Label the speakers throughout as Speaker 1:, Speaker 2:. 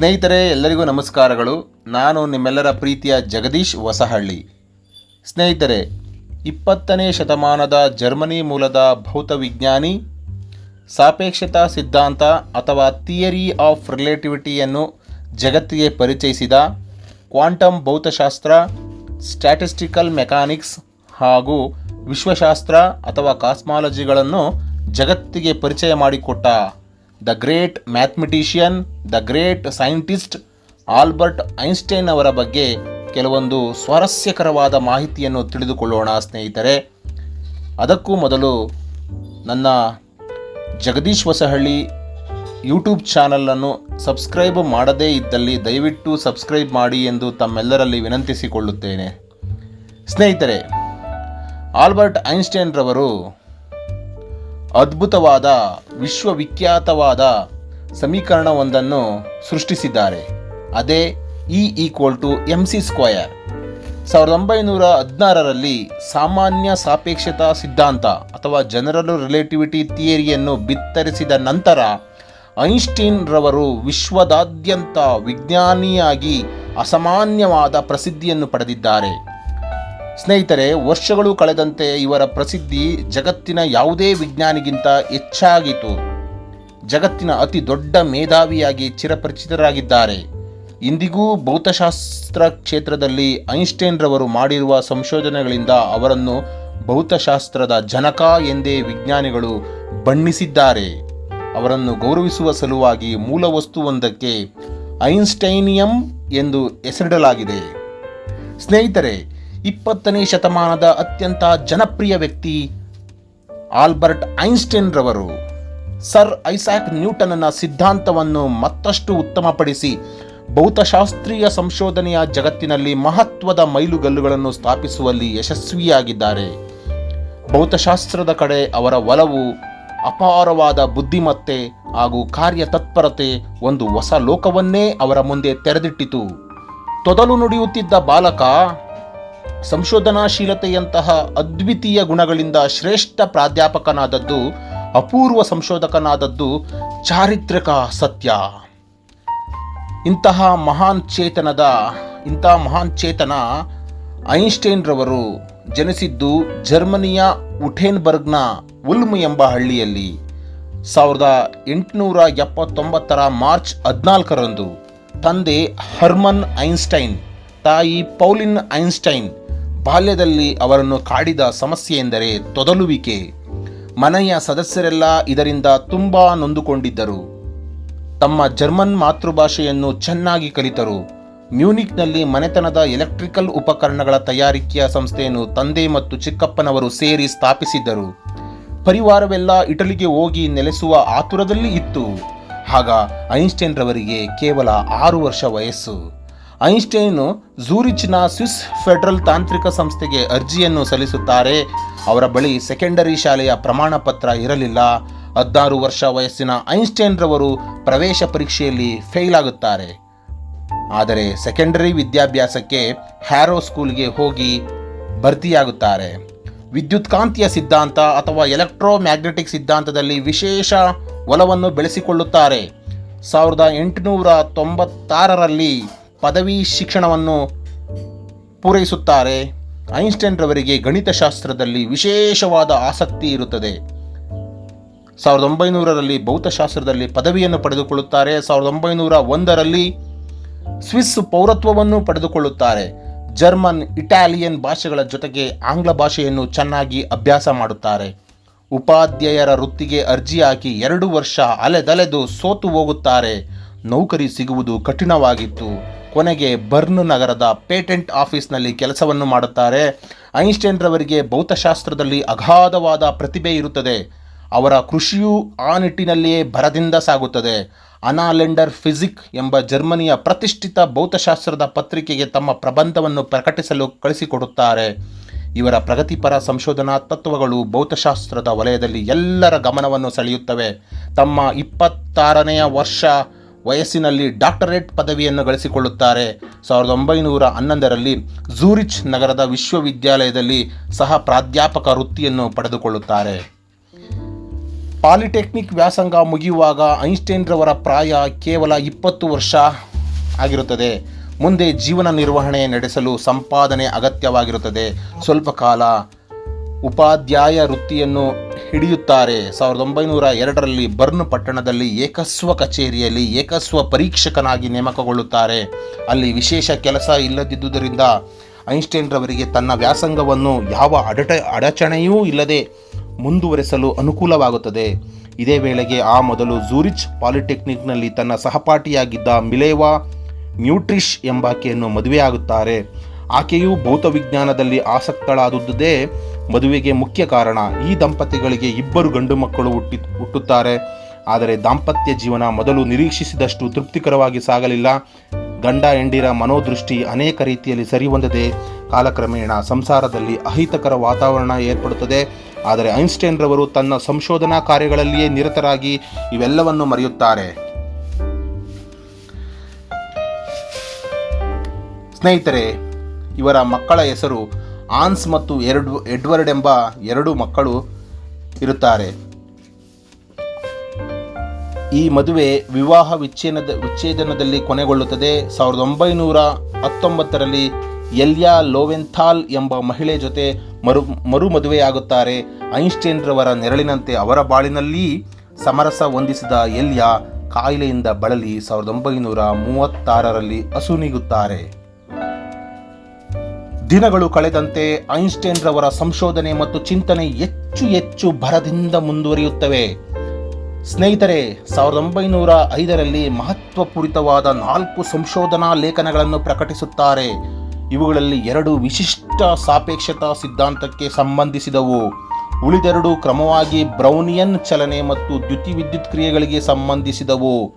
Speaker 1: ಸ್ನೇಹಿತರೆ, ಎಲ್ಲರಿಗೂ ನಮಸ್ಕಾರಗಳು. ನಾನು ನಿಮ್ಮೆಲ್ಲರ ಪ್ರೀತಿಯ ಜಗದೀಶ್ ಹೊಸಹಳ್ಳಿ. ಸ್ನೇಹಿತರೆ, ಇಪ್ಪತ್ತನೇ ಶತಮಾನದ ಜರ್ಮನಿ ಮೂಲದ ಭೌತವಿಜ್ಞಾನಿ ಸಾಪೇಕ್ಷತಾ ಸಿದ್ಧಾಂತ ಅಥವಾ ಥಿಯರಿ ಆಫ್ ರಿಲೇಟಿವಿಟಿಯನ್ನು ಜಗತ್ತಿಗೆ ಪರಿಚಯಿಸಿದ ಕ್ವಾಂಟಮ್ ಭೌತಶಾಸ್ತ್ರ, ಸ್ಟ್ಯಾಟಿಸ್ಟಿಕಲ್ ಮೆಕ್ಯಾನಿಕ್ಸ್ ಹಾಗೂ ವಿಶ್ವಶಾಸ್ತ್ರ ಅಥವಾ ಕಾಸ್ಮಾಲಜಿಗಳನ್ನು ಜಗತ್ತಿಗೆ ಪರಿಚಯ ಮಾಡಿಕೊಟ್ಟ the great mathematician, the great scientist Albert Einstein ಅವರ ಬಗ್ಗೆ ಕೆಲವೊಂದು ಸ್ವಾರಸ್ಯಕರವಾದ ಮಾಹಿತಿಯನ್ನು ತಿಳಿದುಕೊಳ್ಳೋಣ, ಸ್ನೇಹಿತರೆ. ಅದಕ್ಕೂ ಮೊದಲು ನನ್ನ ಜಗದೀಶ್ ಹೊಸಹಳ್ಳಿ ಯೂಟ್ಯೂಬ್ ಚಾನಲನ್ನು ಸಬ್ಸ್ಕ್ರೈಬ್ ಮಾಡದೇ ಇದ್ದಲ್ಲಿ ದಯವಿಟ್ಟು ಸಬ್ಸ್ಕ್ರೈಬ್ ಮಾಡಿ ಎಂದು ತಮ್ಮೆಲ್ಲರಲ್ಲಿ ವಿನಂತಿಸಿಕೊಳ್ಳುತ್ತೇನೆ. ಸ್ನೇಹಿತರೆ, ಆಲ್ಬರ್ಟ್ ಐನ್ಸ್ಟೈನ್ ರವರು ಅದ್ಭುತವಾದ, ವಿಶ್ವವಿಖ್ಯಾತವಾದ ಸಮೀಕರಣವೊಂದನ್ನು ಸೃಷ್ಟಿಸಿದ್ದಾರೆ. ಅದೇ E equal to M C square ಸಾವಿರದ ಒಂಬೈನೂರ ಹದಿನಾರರಲ್ಲಿ ಸಾಮಾನ್ಯ ಸಾಪೇಕ್ಷತಾ ಸಿದ್ಧಾಂತ ಅಥವಾ ಜನರಲ್ ರಿಲೇಟಿವಿಟಿ ಥಿಯರಿಯನ್ನು ಬಿತ್ತರಿಸಿದ ನಂತರ ಐನ್ಸ್ಟೀನ್ ರವರು ವಿಶ್ವದಾದ್ಯಂತ ವಿಜ್ಞಾನಿಯಾಗಿ ಅಸಾಮಾನ್ಯವಾದ ಪ್ರಸಿದ್ಧಿಯನ್ನು ಪಡೆದಿದ್ದಾರೆ. ಸ್ನೇಹಿತರೆ, ವರ್ಷಗಳು ಕಳೆದಂತೆ ಇವರ ಪ್ರಸಿದ್ಧಿ ಜಗತ್ತಿನ ಯಾವುದೇ ವಿಜ್ಞಾನಿಗಿಂತ ಹೆಚ್ಚಾಗಿತು ಜಗತ್ತಿನ ಅತಿ ದೊಡ್ಡ ಮೇಧಾವಿಯಾಗಿ ಚಿರಪರಿಚಿತರಾಗಿದ್ದಾರೆ. ಇಂದಿಗೂ ಭೌತಶಾಸ್ತ್ರ ಕ್ಷೇತ್ರದಲ್ಲಿ ಐನ್ಸ್ಟೈನ್ ರವರು ಮಾಡಿರುವ ಸಂಶೋಧನೆಗಳಿಂದ ಅವರನ್ನು ಭೌತಶಾಸ್ತ್ರದ ಜನಕ ಎಂದೇ ವಿಜ್ಞಾನಿಗಳು ಬಣ್ಣಿಸಿದ್ದಾರೆ. ಅವರನ್ನು ಗೌರವಿಸುವ ಸಲುವಾಗಿ ಮೂಲ ವಸ್ತುವೊಂದಕ್ಕೆ ಐನ್ಸ್ಟೈನಿಯಂ ಎಂದು ಹೆಸರಿಡಲಾಗಿದೆ. ಸ್ನೇಹಿತರೆ ಇಪ್ಪತ್ತನೇ ಶತಮಾನದ ಅತ್ಯಂತ ಜನಪ್ರಿಯ ವ್ಯಕ್ತಿ ಆಲ್ಬರ್ಟ್ ಐನ್ಸ್ಟೈನ್ ರವರು ಸರ್ ಐಸಾಕ್ ನ್ಯೂಟನ್ನ ಸಿದ್ಧಾಂತವನ್ನು ಮತ್ತಷ್ಟು ಉತ್ತಮಪಡಿಸಿ ಭೌತಶಾಸ್ತ್ರೀಯ ಸಂಶೋಧನೆಯ ಜಗತ್ತಿನಲ್ಲಿ ಮಹತ್ವದ ಮೈಲುಗಲ್ಲುಗಳನ್ನು ಸ್ಥಾಪಿಸುವಲ್ಲಿ ಯಶಸ್ವಿಯಾಗಿದ್ದಾರೆ. ಭೌತಶಾಸ್ತ್ರದ ಕಡೆ ಅವರ ಒಲವು, ಅಪಾರವಾದ ಬುದ್ಧಿಮತ್ತೆ ಹಾಗೂ ಕಾರ್ಯತತ್ಪರತೆ ಒಂದು ಹೊಸ ಲೋಕವನ್ನೇ ಅವರ ಮುಂದೆ ತೆರೆದಿಟ್ಟಿತು. ತೊದಲು ನುಡಿಯುತ್ತಿದ್ದ ಬಾಲಕ ಸಂಶೋಧನಾಶೀಲತೆಯಂತಹ ಅದ್ವಿತೀಯ ಗುಣಗಳಿಂದ ಶ್ರೇಷ್ಠ ಪ್ರಾಧ್ಯಾಪಕನಾದದ್ದು, ಅಪೂರ್ವ ಸಂಶೋಧಕನಾದದ್ದು ಚಾರಿತ್ರಿಕ ಸತ್ಯ. ಇಂತಹ ಮಹಾನ್ ಚೇತನದ ಇಂತಹ ಮಹಾನ್ ಚೇತನ ಐನ್ಸ್ಟೈನ್ ರವರು ಜನಿಸಿದ್ದು ಜರ್ಮನಿಯ ಉಠೇನ್ಬರ್ಗ್ನ ಉಲ್ಮ್ ಎಂಬ ಹಳ್ಳಿಯಲ್ಲಿ. ಸಾವಿರದ ಎಂಟುನೂರ ಎಪ್ಪತ್ತೊಂಬತ್ತರ ಮಾರ್ಚ್ ಹದಿನಾಲ್ಕರಂದು ತಂದೆ ಹರ್ಮನ್ ಐನ್ಸ್ಟೈನ್, ತಾಯಿ ಪೌಲಿನ್ ಐನ್ಸ್ಟೈನ್ ಬಾಲ್ಯದಲ್ಲಿ ಅವರನ್ನು ಕಾಡಿದ ಸಮಸ್ಯೆ ಎಂದರೆ ತೊದಲುವಿಕೆ. ಮನೆಯ ಸದಸ್ಯರೆಲ್ಲ ಇದರಿಂದ ತುಂಬ ನೊಂದುಕೊಂಡಿದ್ದರು. ತಮ್ಮ ಜರ್ಮನ್ ಮಾತೃಭಾಷೆಯನ್ನು ಚೆನ್ನಾಗಿ ಕಲಿತರು. ಮ್ಯೂನಿಕ್ನಲ್ಲಿ ಮನೆತನದ ಎಲೆಕ್ಟ್ರಿಕಲ್ ಉಪಕರಣಗಳ ತಯಾರಿಕೆಯ ಸಂಸ್ಥೆಯನ್ನು ತಂದೆ ಮತ್ತು ಚಿಕ್ಕಪ್ಪನವರು ಸೇರಿ ಸ್ಥಾಪಿಸಿದ್ದರು. ಪರಿವಾರವೆಲ್ಲ ಇಟಲಿಗೆ ಹೋಗಿ ನೆಲೆಸುವ ಆತುರದಲ್ಲಿ ಇತ್ತು. ಆಗ ಐನ್ಸ್ಟೈನ್ ರವರಿಗೆ ಕೇವಲ ಆರು ವರ್ಷ ವಯಸ್ಸು. ಐನ್ಸ್ಟೈನು ಝೂರಿಚ್ನ ಸ್ವಿಸ್ ಫೆಡರಲ್ ತಾಂತ್ರಿಕ ಸಂಸ್ಥೆಗೆ ಅರ್ಜಿಯನ್ನು ಸಲ್ಲಿಸುತ್ತಾರೆ. ಅವರ ಬಳಿ ಸೆಕೆಂಡರಿ ಶಾಲೆಯ ಪ್ರಮಾಣ ಪತ್ರ ಇರಲಿಲ್ಲ. ಹದಿನಾರು ವರ್ಷ ವಯಸ್ಸಿನ ಐನ್ಸ್ಟೈನ್ ರವರು ಪ್ರವೇಶ ಪರೀಕ್ಷೆಯಲ್ಲಿ ಫೇಲ್ ಆಗುತ್ತಾರೆ. ಆದರೆ ಸೆಕೆಂಡರಿ ವಿದ್ಯಾಭ್ಯಾಸಕ್ಕೆ ಹ್ಯಾರೋ ಸ್ಕೂಲ್ಗೆ ಹೋಗಿ ಭರ್ತಿಯಾಗುತ್ತಾರೆ. ವಿದ್ಯುತ್ಕಾಂತೀಯ ಸಿದ್ಧಾಂತ ಅಥವಾ ಎಲೆಕ್ಟ್ರೋ ಮ್ಯಾಗ್ನೆಟಿಕ್ ಸಿದ್ಧಾಂತದಲ್ಲಿ ವಿಶೇಷ ಒಲವನ್ನು ಬೆಳೆಸಿಕೊಳ್ಳುತ್ತಾರೆ. ಸಾವಿರದ ಎಂಟುನೂರ ತೊಂಬತ್ತಾರರಲ್ಲಿ ಪದವಿ ಶಿಕ್ಷಣವನ್ನು ಪೂರೈಸುತ್ತಾರೆ. ಐನ್ಸ್ಟೈನ್ ರವರಿಗೆ ಗಣಿತಶಾಸ್ತ್ರದಲ್ಲಿ ವಿಶೇಷವಾದ ಆಸಕ್ತಿ ಇರುತ್ತದೆ. ಸಾವಿರದ ಒಂಬೈನೂರರಲ್ಲಿ ಭೌತಶಾಸ್ತ್ರದಲ್ಲಿ ಪದವಿಯನ್ನು ಪಡೆದುಕೊಳ್ಳುತ್ತಾರೆ. ಸಾವಿರದ ಒಂಬೈನೂರ ಒಂದರಲ್ಲಿ ಸ್ವಿಸ್ ಪೌರತ್ವವನ್ನು ಪಡೆದುಕೊಳ್ಳುತ್ತಾರೆ. ಜರ್ಮನ್, ಇಟಾಲಿಯನ್ ಭಾಷೆಗಳ ಜೊತೆಗೆ ಆಂಗ್ಲ ಭಾಷೆಯನ್ನು ಚೆನ್ನಾಗಿ ಅಭ್ಯಾಸ ಮಾಡುತ್ತಾರೆ. ಉಪಾಧ್ಯಾಯರ ವೃತ್ತಿಗೆ ಅರ್ಜಿ ಹಾಕಿ ಎರಡು ವರ್ಷ ಅಲೆದಲೆದು ಸೋತು ಹೋಗುತ್ತಾರೆ. ನೌಕರಿ ಸಿಗುವುದು ಕಠಿಣವಾಗಿತ್ತು. ಕೊನೆಗೆ ಬರ್ನ್ ನಗರದ ಪೇಟೆಂಟ್ ಆಫೀಸ್ನಲ್ಲಿ ಕೆಲಸವನ್ನು ಮಾಡುತ್ತಾರೆ. ಐನ್ಸ್ಟೈನ್ ರವರಿಗೆ ಭೌತಶಾಸ್ತ್ರದಲ್ಲಿ ಅಗಾಧವಾದ ಪ್ರತಿಭೆ ಇರುತ್ತದೆ. ಅವರ ಕೃಷಿಯೂ ಆ ನಿಟ್ಟಿನಲ್ಲಿಯೇ ಭರದಿಂದ ಸಾಗುತ್ತದೆ. ಅನಾಲೆಂಡರ್ ಫಿಸಿಕ್ ಎಂಬ ಜರ್ಮನಿಯ ಪ್ರತಿಷ್ಠಿತ ಭೌತಶಾಸ್ತ್ರದ ಪತ್ರಿಕೆಗೆ ತಮ್ಮ ಪ್ರಬಂಧವನ್ನು ಪ್ರಕಟಿಸಲು ಕಳಿಸಿಕೊಡುತ್ತಾರೆ. ಇವರ ಪ್ರಗತಿಪರ ಸಂಶೋಧನಾ ತತ್ವಗಳು ಭೌತಶಾಸ್ತ್ರದ ವಲಯದಲ್ಲಿ ಎಲ್ಲರ ಗಮನವನ್ನು ಸೆಳೆಯುತ್ತವೆ. ತಮ್ಮ ಇಪ್ಪತ್ತಾರನೆಯ ವರ್ಷ ವಯಸ್ಸಿನಲ್ಲಿ ಡಾಕ್ಟರೇಟ್ ಪದವಿಯನ್ನು ಗಳಿಸಿಕೊಳ್ಳುತ್ತಾರೆ. ಸಾವಿರದ ಒಂಬೈನೂರ ಹನ್ನೊಂದರಲ್ಲಿ ಝೂರಿಚ್ ನಗರದ ವಿಶ್ವವಿದ್ಯಾಲಯದಲ್ಲಿ ಸಹ ಪ್ರಾಧ್ಯಾಪಕ ವೃತ್ತಿಯನ್ನು ಪಡೆದುಕೊಳ್ಳುತ್ತಾರೆ. ಪಾಲಿಟೆಕ್ನಿಕ್ ವ್ಯಾಸಂಗ ಮುಗಿಯುವಾಗ ಐನ್ಸ್ಟೈನ್ ರವರ ಪ್ರಾಯ ಕೇವಲ ಇಪ್ಪತ್ತು ವರ್ಷ ಆಗಿರುತ್ತದೆ. ಮುಂದೆ ಜೀವನ ನಿರ್ವಹಣೆ ನಡೆಸಲು ಸಂಪಾದನೆ ಅಗತ್ಯವಾಗಿರುತ್ತದೆ. ಸ್ವಲ್ಪ ಕಾಲ ಉಪಾಧ್ಯಾಯ ವೃತ್ತಿಯನ್ನು ಹಿಡಿಯುತ್ತಾರೆ. ಸಾವಿರದ ಒಂಬೈನೂರ ಎರಡರಲ್ಲಿ ಬರ್ನ್ ಪಟ್ಟಣದಲ್ಲಿ ಏಕಸ್ವ ಕಚೇರಿಯಲ್ಲಿ ಏಕಸ್ವ ಪರೀಕ್ಷಕನಾಗಿ ನೇಮಕಗೊಳ್ಳುತ್ತಾರೆ. ಅಲ್ಲಿ ವಿಶೇಷ ಕೆಲಸ ಇಲ್ಲದಿದ್ದುದರಿಂದ ಐನ್ಸ್ಟೈನ್ ರವರಿಗೆ ತನ್ನ ವ್ಯಾಸಂಗವನ್ನು ಯಾವ ಅಡಟ, ಅಡಚಣೆಯೂ ಇಲ್ಲದೆ ಮುಂದುವರೆಸಲು ಅನುಕೂಲವಾಗುತ್ತದೆ. ಇದೇ ವೇಳೆಗೆ ಆ ಮೊದಲು ಝೂರಿಚ್ ಪಾಲಿಟೆಕ್ನಿಕ್ನಲ್ಲಿ ತನ್ನ ಸಹಪಾಠಿಯಾಗಿದ್ದ ಮಿಲೇವಾ ನ್ಯೂಟ್ರಿಷ್ ಎಂಬಾಕೆಯನ್ನು ಮದುವೆಯಾಗುತ್ತಾರೆ. ಆಕೆಯು ಭೌತವಿಜ್ಞಾನದಲ್ಲಿ ಆಸಕ್ತಳಾದುದೇ ಮದುವೆಗೆ ಮುಖ್ಯ ಕಾರಣ ಈ ದಂಪತಿಗಳಿಗೆ ಇಬ್ಬರು ಗಂಡು ಮಕ್ಕಳು ಹುಟ್ಟಿ ಹುಟ್ಟುತ್ತಾರೆ. ಆದರೆ ದಾಂಪತ್ಯ ಜೀವನ ಮೊದಲು ನಿರೀಕ್ಷಿಸಿದಷ್ಟು ತೃಪ್ತಿಕರವಾಗಿ ಸಾಗಲಿಲ್ಲ. ಗಂಡ ಹೆಂಡಿರ ಮನೋದೃಷ್ಟಿ ಅನೇಕ ರೀತಿಯಲ್ಲಿ ಸರಿಹೊಂದದೆ ಕಾಲಕ್ರಮೇಣ ಸಂಸಾರದಲ್ಲಿ ಅಹಿತಕರ ವಾತಾವರಣ ಏರ್ಪಡುತ್ತದೆ. ಆದರೆ ಐನ್ಸ್ಟೈನ್ ರವರು ತನ್ನ ಸಂಶೋಧನಾ ಕಾರ್ಯಗಳಲ್ಲಿಯೇ ನಿರತರಾಗಿ ಇವೆಲ್ಲವನ್ನು ಮರೆಯುತ್ತಾರೆ. ಸ್ನೇಹಿತರೆ, ಇವರ ಮಕ್ಕಳ ಹೆಸರು ಆನ್ಸ್ ಮತ್ತು ಎರಡು ಎಡ್ವರ್ಡ್ ಎಂಬ ಎರಡು ಮಕ್ಕಳು ಇರುತ್ತಾರೆ. ಈ ಮದುವೆ ವಿವಾಹ ವಿಚ್ಛೇದ ವಿಚ್ಛೇದನದಲ್ಲಿ ಕೊನೆಗೊಳ್ಳುತ್ತದೆ. ಸಾವಿರದ ಒಂಬೈನೂರ ಹತ್ತೊಂಬತ್ತರಲ್ಲಿ ಎಲ್ಯಾ ಲೋವೆಂಥಾಲ್ ಎಂಬ ಮಹಿಳೆ ಜೊತೆ ಮರು ಮರು ಮದುವೆಯಾಗುತ್ತಾರೆ ಐನ್ಸ್ಟೈನ್ರವರ ನೆರಳಿನಂತೆ ಅವರ ಬಾಳಿನಲ್ಲಿ ಸಮರಸ ಹೊಂದಿಸಿದ ಎಲ್ಯಾ ಕಾಯಿಲೆಯಿಂದ ಬಳಲಿ ಸಾವಿರದ ಒಂಬೈನೂರ ಮೂವತ್ತಾರರಲ್ಲಿ ಅಸುನೀಗುತ್ತಾರೆ ದಿನಗಳು ಕಳೆದಂತೆ ಐನ್ಸ್ಟೈನ್ ರವರ ಸಂಶೋಧನೆ ಮತ್ತು ಚಿಂತನೆ ಹೆಚ್ಚು ಹೆಚ್ಚು ಭರದಿಂದ ಮುಂದುವರಿಯುತ್ತವೆ. ಸ್ನೇಹಿತರೆ, ಸಾವಿರದ ಒಂಬೈನೂರ ಐದರಲ್ಲಿ ಮಹತ್ವಪೂರಿತವಾದ ನಾಲ್ಕು ಸಂಶೋಧನಾ ಲೇಖನಗಳನ್ನು ಪ್ರಕಟಿಸುತ್ತಾರೆ. ಇವುಗಳಲ್ಲಿ ಎರಡು ವಿಶಿಷ್ಟ ಸಾಪೇಕ್ಷತಾ ಸಿದ್ಧಾಂತಕ್ಕೆ ಸಂಬಂಧಿಸಿದವು. ಉಳಿದೆರಡು ಕ್ರಮವಾಗಿ ಬ್ರೌನಿಯನ್ ಚಲನೆ ಮತ್ತು ದ್ಯುತಿವಿದ್ಯುತ್ ಕ್ರಿಯೆಗಳಿಗೆ ಸಂಬಂಧಿಸಿದವು.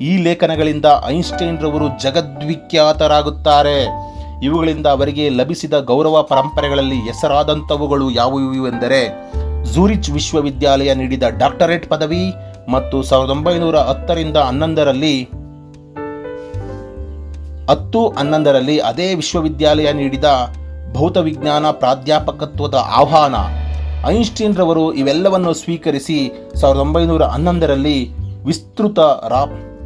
Speaker 1: ಈ ಲೇಖನಗಳಿಂದ ಐನ್ಸ್ಟೈನ್ ರವರು ಜಗದ್ವಿಖ್ಯಾತರಾಗುತ್ತಾರೆ. ಇವುಗಳಿಂದ ಅವರಿಗೆ ಲಭಿಸಿದ ಗೌರವ ಪರಂಪರೆಗಳಲ್ಲಿ ಹೆಸರಾದಂಥವುಗಳು ಯಾವುವು ಎಂದರೆ ಝೂರಿಚ್ ವಿಶ್ವವಿದ್ಯಾಲಯ ನೀಡಿದ ಡಾಕ್ಟರೇಟ್ ಪದವಿ ಮತ್ತು ಸಾವಿರದ ಒಂಬೈನೂರ ಹತ್ತರಿಂದ ಹನ್ನೊಂದರಲ್ಲಿ ಹತ್ತು ಹನ್ನೊಂದರಲ್ಲಿ ಅದೇ ವಿಶ್ವವಿದ್ಯಾಲಯ ನೀಡಿದ ಭೌತವಿಜ್ಞಾನ ಪ್ರಾಧ್ಯಾಪಕತ್ವದ ಆಹ್ವಾನ. ಐನ್ಸ್ಟೀನ್ ರವರು ಇವೆಲ್ಲವನ್ನು ಸ್ವೀಕರಿಸಿ ಸಾವಿರದ ಒಂಬೈನೂರ ಹನ್ನೊಂದರಲ್ಲಿ ವಿಸ್ತೃತ ರಾ,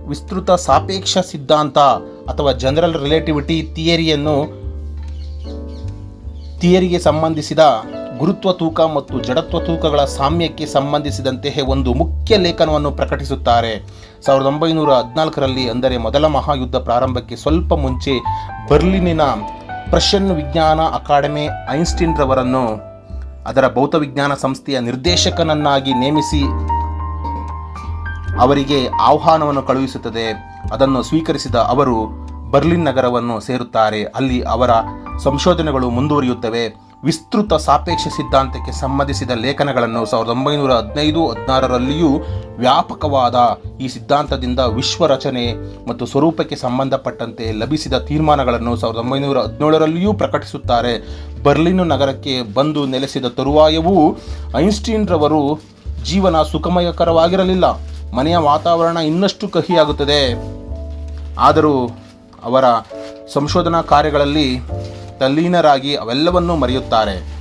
Speaker 1: ವಿಸ್ತೃತ ಸಾಪೇಕ್ಷ ಸಿದ್ಧಾಂತ ಅಥವಾ ಜನರಲ್ ರಿಲೇಟಿವಿಟಿ ಥಿಯರಿಯನ್ನು ಥಿಯರಿಗೆ ಸಂಬಂಧಿಸಿದ ಗುರುತ್ವ ತೂಕ ಮತ್ತು ಜಡತ್ವ ತೂಕಗಳ ಸಾಮ್ಯಕ್ಕೆ ಸಂಬಂಧಿಸಿದಂತೆ ಒಂದು ಮುಖ್ಯ ಲೇಖನವನ್ನು ಪ್ರಕಟಿಸುತ್ತಾರೆ. ಸಾವಿರದ ಒಂಬೈನೂರ ಹದಿನಾಲ್ಕರಲ್ಲಿ ಅಂದರೆ ಮೊದಲ ಮಹಾಯುದ್ಧ ಪ್ರಾರಂಭಕ್ಕೆ ಸ್ವಲ್ಪ ಮುಂಚೆ ಬರ್ಲಿನಿನ ಪ್ರಷನ್ ವಿಜ್ಞಾನ ಅಕಾಡೆಮಿ ಐನ್ಸ್ಟೀನ್ ರವರನ್ನು ಅದರ ಭೌತವಿಜ್ಞಾನ ಸಂಸ್ಥೆಯ ನಿರ್ದೇಶಕನನ್ನಾಗಿ ನೇಮಿಸಿ ಅವರಿಗೆ ಆಹ್ವಾನವನ್ನು ಕಳುಹಿಸುತ್ತದೆ. ಅದನ್ನು ಸ್ವೀಕರಿಸಿದ ಅವರು ಬರ್ಲಿನ್ ನಗರವನ್ನು ಸೇರುತ್ತಾರೆ. ಅಲ್ಲಿ ಅವರ ಸಂಶೋಧನೆಗಳು ಮುಂದುವರಿಯುತ್ತವೆ. ವಿಸ್ತೃತ ಸಾಪೇಕ್ಷ ಸಿದ್ಧಾಂತಕ್ಕೆ ಸಂಬಂಧಿಸಿದ ಲೇಖನಗಳನ್ನು ಸಾವಿರದ ಒಂಬೈನೂರ ಹದಿನೈದು ಹದಿನಾರರಲ್ಲಿಯೂ ವ್ಯಾಪಕವಾದ ಈ ಸಿದ್ಧಾಂತದಿಂದ ವಿಶ್ವ ರಚನೆ ಮತ್ತು ಸ್ವರೂಪಕ್ಕೆ ಸಂಬಂಧಪಟ್ಟಂತೆ ಲಭಿಸಿದ ತೀರ್ಮಾನಗಳನ್ನು ಸಾವಿರದ ಒಂಬೈನೂರ ಹದಿನೇಳರಲ್ಲಿಯೂ ಪ್ರಕಟಿಸುತ್ತಾರೆ. ಬರ್ಲಿನ್ ನಗರಕ್ಕೆ ಬಂದು ನೆಲೆಸಿದ ತರುವಾಯವೂ ಐನ್ಸ್ಟೀನ್ರವರು ಜೀವನ ಸುಖಮಯಕರವಾಗಿರಲಿಲ್ಲ. ಮನೆಯ ವಾತಾವರಣ ಇನ್ನಷ್ಟು ಕಹಿಯಾಗುತ್ತದೆ. ಆದರೂ ಅವರ ಸಂಶೋಧನಾ ಕಾರ್ಯಗಳಲ್ಲಿ ತಲ್ಲೀನರಾಗಿ ಅವೆಲ್ಲವನ್ನೂ ಮರೆಯುತ್ತಾರೆ.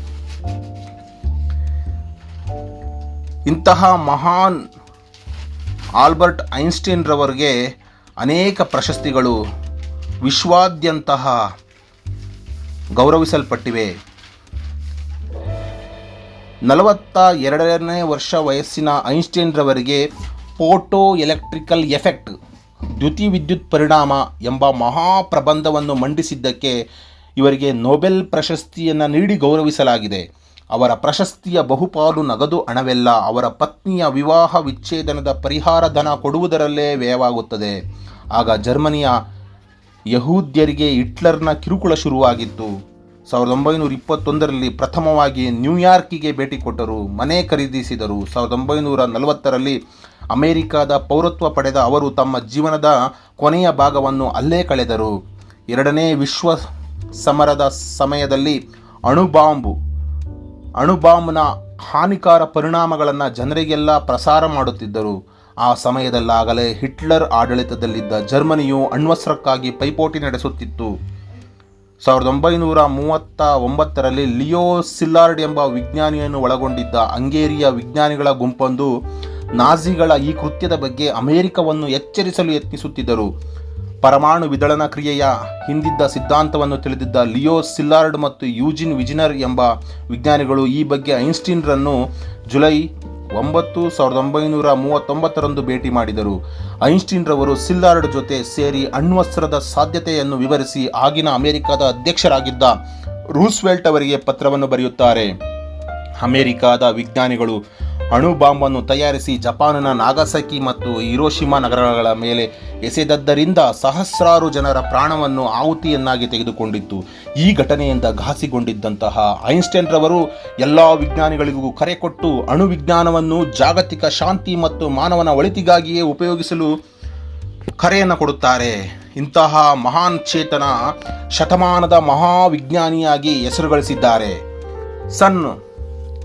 Speaker 1: ಇಂತಹ ಮಹಾನ್ ಆಲ್ಬರ್ಟ್ ಐನ್ಸ್ಟೀನ್ ರವರಿಗೆ ಅನೇಕ ಪ್ರಶಸ್ತಿಗಳು ವಿಶ್ವಾದ್ಯಂತಹ ಗೌರವಿಸಲ್ಪಟ್ಟಿವೆ. ನಲವತ್ತ ಎರಡನೇ ವರ್ಷ ವಯಸ್ಸಿನ ಐನ್ಸ್ಟೈನ್ ರವರಿಗೆ ಫೋಟೋ ಎಲೆಕ್ಟ್ರಿಕಲ್ ಎಫೆಕ್ಟ್ ದ್ಯುತಿವಿದ್ಯುತ್ ಪರಿಣಾಮ ಎಂಬ ಮಹಾಪ್ರಬಂಧವನ್ನು ಮಂಡಿಸಿದ್ದಕ್ಕೆ ಇವರಿಗೆ ನೊಬೆಲ್ ಪ್ರಶಸ್ತಿಯನ್ನು ನೀಡಿ ಗೌರವಿಸಲಾಗಿದೆ. ಅವರ ಪ್ರಶಸ್ತಿಯ ಬಹುಪಾಲು ನಗದು ಹಣವೆಲ್ಲ ಅವರ ಪತ್ನಿಯ ವಿವಾಹ ವಿಚ್ಛೇದನದ ಪರಿಹಾರ ಧನ ಕೊಡುವುದರಲ್ಲೇ ವ್ಯಯವಾಗುತ್ತದೆ. ಆಗ ಜರ್ಮನಿಯ ಯಹೂದ್ಯರಿಗೆ ಹಿಟ್ಲರ್ನ ಕಿರುಕುಳ ಶುರುವಾಗಿತ್ತು. ಸಾವಿರದ ಒಂಬೈನೂರ ಇಪ್ಪತ್ತೊಂದರಲ್ಲಿ ಪ್ರಥಮವಾಗಿ ನ್ಯೂಯಾರ್ಕಿಗೆ ಭೇಟಿ ಕೊಟ್ಟರು. ಮನೆ ಖರೀದಿಸಿದರು. ಸಾವಿರದ ಒಂಬೈನೂರ ನಲವತ್ತರಲ್ಲಿ ಅಮೆರಿಕಾದ ಪೌರತ್ವ ಪಡೆದ ಅವರು ತಮ್ಮ ಜೀವನದ ಕೊನೆಯ ಭಾಗವನ್ನು ಅಲ್ಲೇ ಕಳೆದರು. ಎರಡನೇ ವಿಶ್ವ ಸಮರದ ಸಮಯದಲ್ಲಿ ಅಣುಬಾಂಬು, ಅಣುಬಾಂಬ್ನ ಹಾನಿಕಾರ ಪರಿಣಾಮಗಳನ್ನು ಜನರಿಗೆಲ್ಲ ಪ್ರಸಾರ ಮಾಡುತ್ತಿದ್ದರು. ಆ ಸಮಯದಲ್ಲಾಗಲೇ ಹಿಟ್ಲರ್ ಆಡಳಿತದಲ್ಲಿದ್ದ ಜರ್ಮನಿಯು ಅಣ್ವಸ್ತ್ರಕ್ಕಾಗಿ ಪೈಪೋಟಿ ನಡೆಸುತ್ತಿತ್ತು. ಸಾವಿರದ ಒಂಬೈನೂರ ಮೂವತ್ತ ಒಂಬತ್ತರಲ್ಲಿ ಲಿಯೋ ಸಿಲ್ಲಾರ್ಡ್ ಎಂಬ ವಿಜ್ಞಾನಿಯನ್ನು ಒಳಗೊಂಡಿದ್ದ ಹಂಗೇರಿಯ ವಿಜ್ಞಾನಿಗಳ ಗುಂಪೊಂದು ನಾಜಿಗಳ ಈ ಕೃತ್ಯದ ಬಗ್ಗೆ ಅಮೆರಿಕವನ್ನು ಎಚ್ಚರಿಸಲು ಯತ್ನಿಸುತ್ತಿದ್ದರು. ಪರಮಾಣು ವಿದಳನ ಕ್ರಿಯೆಯ ಹಿಂದಿದ್ದ ಸಿದ್ಧಾಂತವನ್ನು ತಿಳಿದಿದ್ದ ಲಿಯೋ ಸಿಲ್ಲಾರ್ಡ್ ಮತ್ತು ಯೂಜಿನ್ ವಿಜಿನರ್ ಎಂಬ ವಿಜ್ಞಾನಿಗಳು ಈ ಬಗ್ಗೆ ಐನ್ಸ್ಟೀನ್ರನ್ನು ಜುಲೈ ಒಂಬತ್ತು ಸಾವಿರದ ಒಂಬೈನೂರ ಮೂವತ್ತೊಂಬತ್ತರಂದು ಭೇಟಿ ಮಾಡಿದರು. ಐನ್ಸ್ಟೀನ್ರವರು ಸಿಲ್ಲಾರ್ಡ್ ಜೊತೆ ಸೇರಿ ಅಣ್ವಸ್ತ್ರದ ಸಾಧ್ಯತೆಯನ್ನು ವಿವರಿಸಿ ಆಗಿನ ಅಮೆರಿಕದ ಅಧ್ಯಕ್ಷರಾಗಿದ್ದ ರೂಸ್ವೆಲ್ಟ್ ಅವರಿಗೆ ಪತ್ರವನ್ನು ಬರೆಯುತ್ತಾರೆ. ಅಮೆರಿಕಾದ ವಿಜ್ಞಾನಿಗಳು ಅಣು ಬಾಂಬನ್ನು ತಯಾರಿಸಿ ಜಪಾನಿನ ನಾಗಸಕಿ ಮತ್ತು ಹಿರೋಶಿಮಾ ನಗರಗಳ ಮೇಲೆ ಎಸೆದದ್ದರಿಂದ ಸಹಸ್ರಾರು ಜನರ ಪ್ರಾಣವನ್ನು ಆಹುತಿಯನ್ನಾಗಿ ತೆಗೆದುಕೊಂಡಿತ್ತು. ಈ ಘಟನೆಯಿಂದ ಘಾಸಿಗೊಂಡಿದ್ದಂತಹ ಐನ್ಸ್ಟೈನ್ ರವರು ಎಲ್ಲ ವಿಜ್ಞಾನಿಗಳಿಗೂ ಕರೆ ಕೊಟ್ಟು ಅಣು ವಿಜ್ಞಾನವನ್ನು ಜಾಗತಿಕ ಶಾಂತಿ ಮತ್ತು ಮಾನವನ ಒಳಿತಿಗಾಗಿಯೇ ಉಪಯೋಗಿಸಲು ಕರೆಯನ್ನು ಕೊಡುತ್ತಾರೆ. ಇಂತಹ ಮಹಾನ್ ಚೇತನ ಶತಮಾನದ ಮಹಾವಿಜ್ಞಾನಿಯಾಗಿ ಹೆಸರು ಗಳಿಸಿದ್ದಾರೆ ಸನ್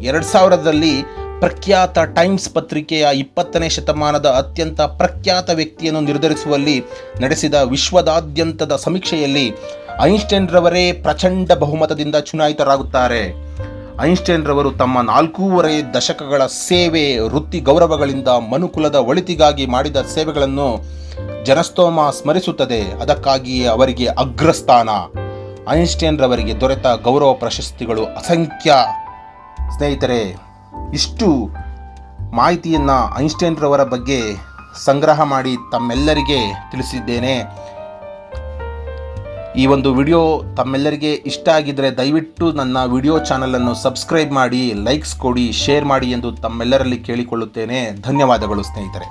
Speaker 1: ಎರಡು ಸಾವಿರದಲ್ಲಿ ಪ್ರಖ್ಯಾತ ಟೈಮ್ಸ್ ಪತ್ರಿಕೆಯ ಇಪ್ಪತ್ತನೇ ಶತಮಾನದ ಅತ್ಯಂತ ಪ್ರಖ್ಯಾತ ವ್ಯಕ್ತಿಯನ್ನು ನಿರ್ಧರಿಸುವಲ್ಲಿ ನಡೆಸಿದ ವಿಶ್ವದಾದ್ಯಂತದ ಸಮೀಕ್ಷೆಯಲ್ಲಿ ಐನ್ಸ್ಟೈನ್ ರವರೇ ಪ್ರಚಂಡ ಬಹುಮತದಿಂದ ಚುನಾಯಿತರಾಗುತ್ತಾರೆ. ಐನ್ಸ್ಟೈನ್ ರವರು ತಮ್ಮ ನಾಲ್ಕೂವರೆ ದಶಕಗಳ ಸೇವೆ, ವೃತ್ತಿ ಗೌರವಗಳಿಂದ ಮನುಕುಲದ ಒಳಿತಿಗಾಗಿ ಮಾಡಿದ ಸೇವೆಗಳನ್ನು ಜನಸ್ತೋಮ ಸ್ಮರಿಸುತ್ತದೆ. ಅದಕ್ಕಾಗಿಯೇ ಅವರಿಗೆ ಅಗ್ರಸ್ಥಾನ. ಐನ್ಸ್ಟೈನ್ ರವರಿಗೆ ದೊರೆತ ಗೌರವ ಪ್ರಶಸ್ತಿಗಳು ಅಸಂಖ್ಯ. ಸ್ನೇಹಿತರೆ ಇಷ್ಟು ಮಾಹಿತಿಯನ್ನು ಐನ್ಸ್ಟೈನ್ ರವರ ಬಗ್ಗೆ ಸಂಗ್ರಹ ಮಾಡಿ ತಮ್ಮೆಲ್ಲರಿಗೆ ತಿಳಿಸಿದ್ದೇನೆ. ಈ ಒಂದು ವಿಡಿಯೋ ತಮ್ಮೆಲ್ಲರಿಗೆ ಇಷ್ಟ ಆಗಿದ್ದರೆ ದಯವಿಟ್ಟು ನನ್ನ ವಿಡಿಯೋ ಚಾನಲನ್ನು ಸಬ್ಸ್ಕ್ರೈಬ್ ಮಾಡಿ, ಲೈಕ್ಸ್ ಕೊಡಿ, ಶೇರ್ ಮಾಡಿ ಎಂದು ತಮ್ಮೆಲ್ಲರಲ್ಲಿ ಕೇಳಿಕೊಳ್ಳುತ್ತೇನೆ. ಧನ್ಯವಾದಗಳು ಸ್ನೇಹಿತರೆ.